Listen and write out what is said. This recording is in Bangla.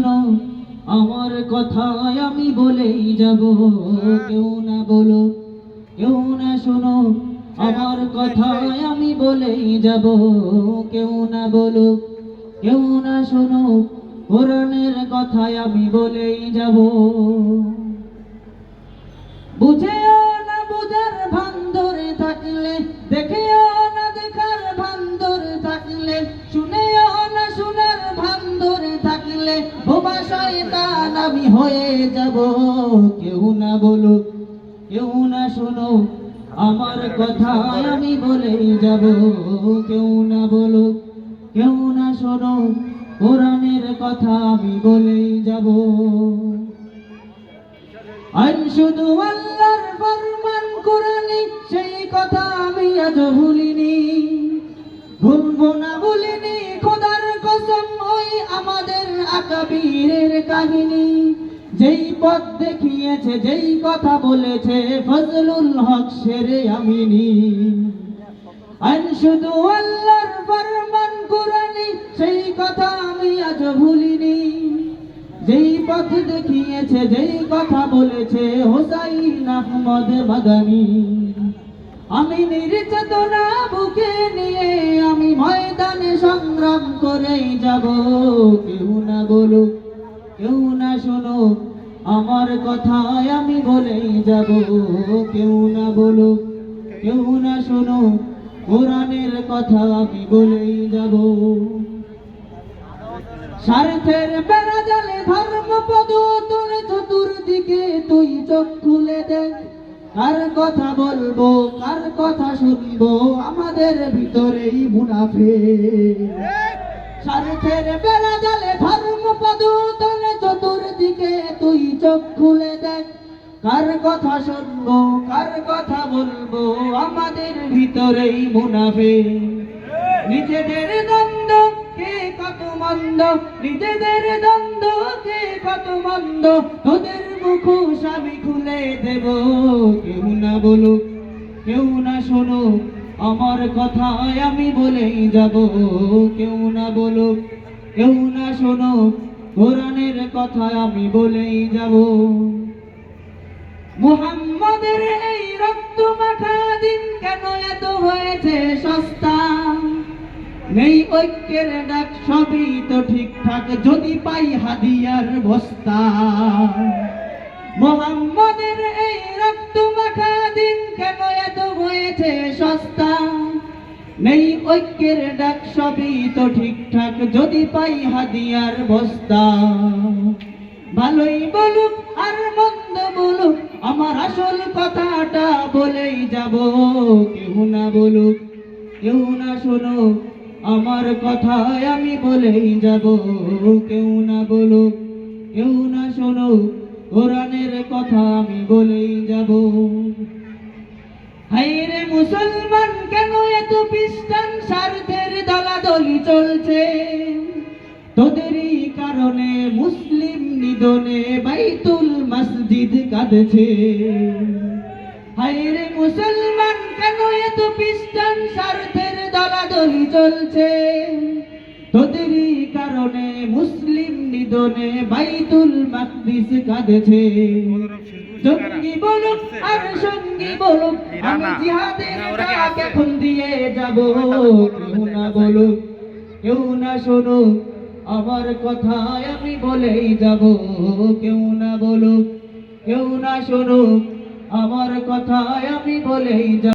শোনো আমার কথায় আমি বলেই যাব। কেউ না বলো, কেউ না শোনো, আমার কথায় আমি বলেই যাব। কেউ না বলো, কেউ না শোনো, কোরআনের কথায় আমি বলেই যাব। বুঝেও শয়তান, আমি হয়ে যাব। কেউ না বলো কেউ না শোনো আমার কথায় আমি বলেই যাব। কেউ না বলো কেউ না শোনো কোরআনের কথা আমি বলেই যাব। আর শুধু আল্লাহর ফরমান, কোরআনে সেই কথা আমি আজ ভুলিনি। ভুলবো না, ভুলিনি, খোদার কসম আমাদের আকাবীরের কাহিনী। যেই পথ দেখিয়েছে, যেই কথা বলেছে, ফজলুল হক শেরে আমিনী। আর শুধু আল্লাহর ফরমান কোরআনে, সেই কথা আমি আজ ভুলিনি। যেই পথ দেখিয়েছে, যেই কথা বলেছে, হোসাইন আহমদ মাদানি। আমি নির্যাতনা বুকে নিয়ে ময়দানে সংগ্রাম করেই যাব। কেউ না বলো কেউ না শোনো আমার কথায় আমি বলেই যাব। কেউ না বলো কেউ না শোনো কোরআনের কথা আমি বলেই যাব। স্বার্থের বেড়া জালে ধর্ম পদ তোর চতুর্দিকে তুই চোখ খুলে দে কার কথা বলব, কার কথা শুনব? আমাদের ভিতরেই মুনাফে। স্বার্থের বেড়া জালে ধর্ম পদ তোর চতুর্দিকে তুই চোখ খুলে দেখ। কার কথা শুনব, কার কথা বলব? আমাদের ভিতরেই মুনাফে। নিজেদের কত মন্দ নিজেদের দ্বন্দ্ব কে কত মন্দ তোদের মুখোশ আমি খুলে দেব। কেউ না বলুক, কেউ না শোনো আমার কথায় আমি বলেই যাব। কেউ না বলুক, কেউ না শোনো কোরআনের কথা আমি বলেই যাব। মুহাম্মাদের এই রক্ত মাখা দিন কেন এত হয়েছে সস্তা? নেই ঐক্যের ডাক, সবই তো ঠিকঠাক। যদি পাই হাদিয়ার বস্তা। মোহাম্মদের এই রক্ত মাখা দিন কেন এত হয়েছে সস্তা? নেই ঐক্যের ডাক, সবই তো ঠিকঠাক। যদি পাই হাদিয়ার বস্তা। ভালোই বলুক আর মন্দ বলুক, আমার আসল কথাটা বলেই যাব। কেউ না বলুক কেউ না শোনো আমার কথায় আমি বলেই যাব, কেউ না বলুক, কেউ না শোনো কোরআনের কথা আমি বলেই যাব। হাইরে মুসলমান, কেন এত খ্রিস্টান স্বার্থের দলাদলি চলছে? তোদেরই কারণে মুসলিম নিদনে বাইতুল মসজিদ কাঁদছে। হায়রে মুসলমান, কেন এত খ্রিস্টান স্বার্থের দলাদলি চলছে। তোদেরই কারণে মুসলিম নিদনে বাইতুল মাকদিস কাঁদছে। জঙ্গি বলুক আর সঙ্গী বলুক আমি জিহাদের ডাক এখন দিয়ে যাব। কেউ না বলুক কেউ না শোনো আমার কথায় আমি বলেই যাব। কেউ না বলুক কেউ না শোনো আমার কথায় আমি বলেই যাব।